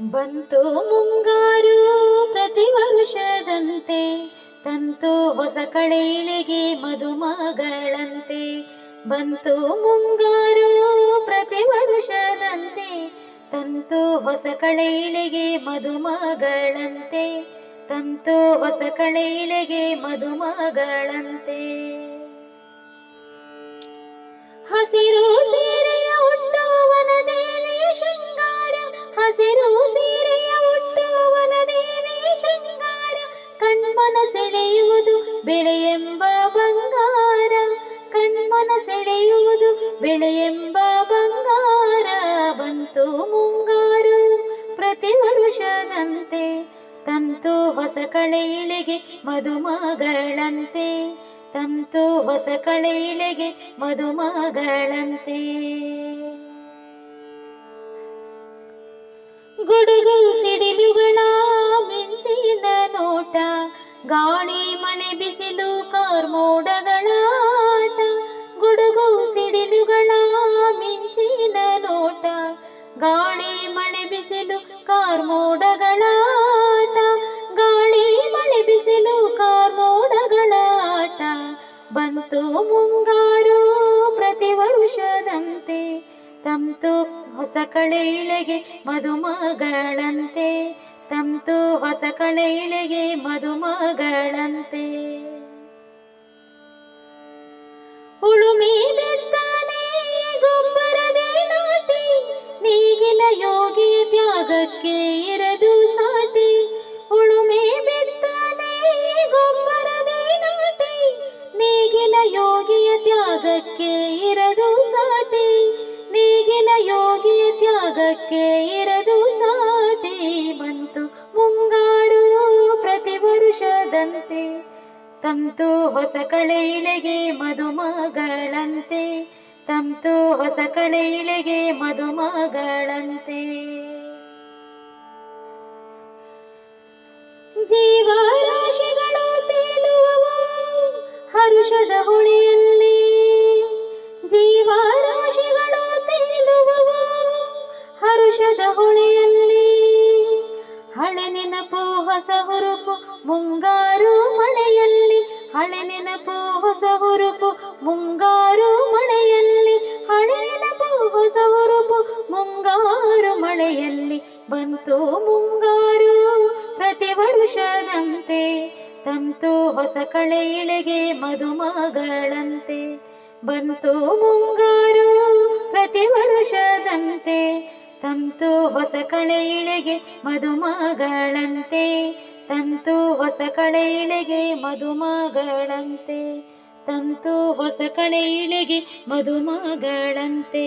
ಬಂತು ಮುಂಗಾರು ಪ್ರತಿ ವರುಷದಂತೆ, ತಂತು ಹೊಸ ಕಳೆಯಿಳಿಗೆ ಮದುಮಗಳಂತೆ. ಬಂತು ಮುಂಗಾರು ಪ್ರತಿ ವರುಷದಂತೆ, ತಂತು ಹೊಸ ಕಳೆಯಿಳಿಗೆ ಮದುಮಗಳಂತೆ. ತಂತು ಹೊಸ ಕಳೆಯಿಳಿಗೆ ಮದುಮಗಳಂತೆ. ಹಸಿರು ಬೆಳೆಯೆಂಬ ಬಂಗಾರ ಕಣ್ಮನ ಸೆಳೆಯುವುದು ಬೆಳೆಯೆಂಬ ಬಂಗಾರ. ಬಂತು ಮುಂಗಾರು ಪ್ರತಿ ವರುಷದಂತೆ, ತಂತು ಹೊಸ ಕಳೆಯಿಳೆಗೆ ಮದುಮಗಳಂತೆ. ತಂತು ಹೊಸ ಕಳೆಯಿಳೆಗೆ ಗುಡುಗು ಸಿಡಿಲುಗಳ ಮಿಂಚಿನ ನೋಟ, ಗಾಳಿ ಮಳೆ ಬಿಸಿಲು ಕಾರ್ಮೋಡಗಳಾಟ ಗುಡುಗು ಸಿಡಿಲುಗಳ ಮಿಂಚಿನ ನೋಟ, ಗಾಳಿ ಮಳೆ ಬಿಸಿಲು ಕಾರ್ಮೋಡಗಳ ಆಟ ಗಾಳಿ ಮಳೆ ಬಿಸಿಲು ಕಾರ್ಮೋಡಗಳ ಆಟ ಬಂತು ಮುಂಗಾರು ಪ್ರತಿ ವರುಷದಂತೆ, ತಂತು ಹೊಸ ಕಳೆಳೆಗೆ ಮದುಮಗಳಂತೆ. ತಂತು ಹೊಸ ಕಳೆಳೆಗೆ ಮದುಮಗಳಂತೆ. ಉಳುಮೆ ಬಿತ್ತನೆ ಗೊಬ್ಬರದೇ ನಾಟಿ, ನೇಗಿಲ ಯೋಗಿ ತ್ಯಾಗಕ್ಕೆ ಇರದು ಸಾಟಿ. ಉಳುಮೆ ಬೆತ್ತಾನೆ ಗೊಬ್ಬರದೆ ನಾಟಿ, ನೇಗಿಲ ಯೋಗಿಯ ತ್ಯಾಗಕ್ಕೆ ಇರದು ಸಾಟಿ. ನೇಗಿಲ ಯೋಗಿಯ ತ್ಯಾಗಕ್ಕೆ ಬಂತು ಮುಂಗಾರು ಪ್ರತಿ ವರುಷದಂತೆ, ತಂತು ಹೊಸ ಕಳೆಯಿಳೆಗೆ ಮದುಮಗಳಂತೆ, ತಂತು ಹೊಸ ಕಳೆಯಿಳೆಗೆ ಮದುಮಗಳಂತೆ. ಜೀವರಾಶಿಗಳು ತೇಲುವವು, ಹರುಷದ ಹುಳಿಯಲ್ಲಿ ಹೊಸ ಹುರುಪು ಮುಂಗಾರು ಮಳೆಯಲ್ಲಿ. ಹಳೆ ನೆನಪು ಹೊಸ ಹುರುಪು ಮುಂಗಾರು ಮಳೆಯಲ್ಲಿ. ಹಳೆ ನೆನಪು ಹೊಸ ಹುರುಪು ಮುಂಗಾರು ಮಳೆಯಲ್ಲಿ. ಬಂತು ಮುಂಗಾರು ಪ್ರತಿ ವರುಷದಂತೆ. ತಂತು ಹೊಸ ಕಳೆ ಇಳೆಗೆ ಮದುಮಗಳಂತೆ. ಬಂತು ಮುಂಗಾರು ಪ್ರತಿ ವರುಷದಂತೆ. ತಂತು ಹೊಸ ಕಳೆ ಇಳೆಗೆ ಮದುಮಗಳಂತೆ. ತಂತು ಹೊಸ ಕಳೆ ಇಳೆಗೆ ಮದುಮಗಳಂತೆ. ತಂತು ಹೊಸ ಕಳೆ ಇಳೆಗೆ ಮದುಮಗಳಂತೆ.